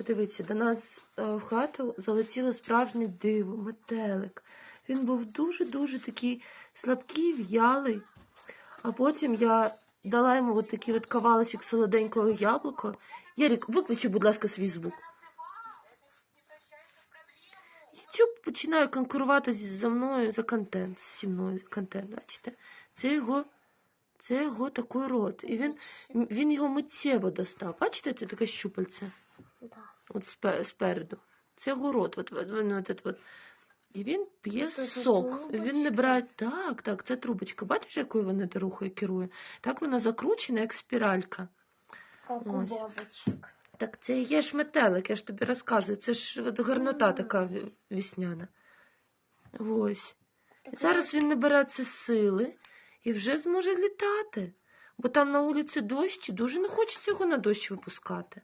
Подивіться, до нас е, в хату залетіло справжнє диво, метелик. Він був дуже-дуже такий слабкий, в'ялий. А потім я дала йому от такий от кавалочок солоденького яблука. Ярік, виключи, будь ласка, свій звук. YouTube починає конкурувати за мною за контент, зі мною контент, бачите? Це його, це його такий рот. І він, він його миттєво достав. Бачите, це таке щупальце? Да. От спе- спереду. Це його рот. От, от, от, от, от. І він п'є Це сок. Він не брає. Так, так, це трубочка. Бачиш, якою вона рухою керує? Так вона закручена, як спіралька. Как у Ось. бабочек. Так це і є ж метелик, я ж тобі розказую. Це ж от гарнота така ві- вісняна. Ось. І зараз він набереться сили і вже зможе літати. Бо там на вулиці дощ, і дуже не хочеться його на дощ випускати.